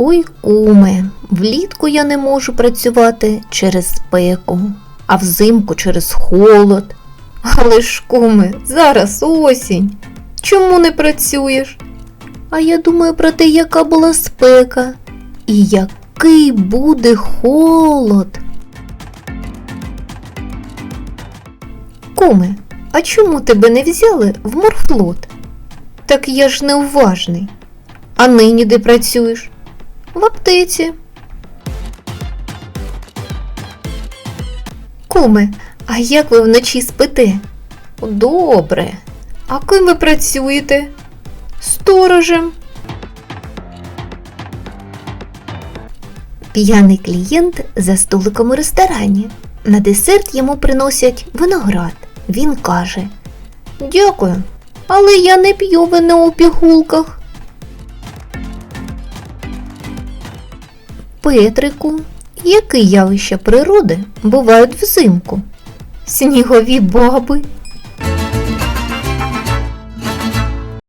Ой, куме, влітку я не можу працювати через спеку, а взимку через холод. Але ж, куме, зараз осінь. Чому не працюєш? А я думаю про те, яка була спека і який буде холод. Куме, а чому тебе не взяли в морфлот? Так я ж неуважний. А нині де працюєш? В аптеці. Куме, а як ви вночі спите? Добре. А ким ви працюєте? Сторожем. П'яний клієнт за столиком у ресторані. На десерт йому приносять виноград. Він каже: Дякую, але я не п'ю вино у пігулках. Петрику, які явища природи бувають взимку? Снігові баби,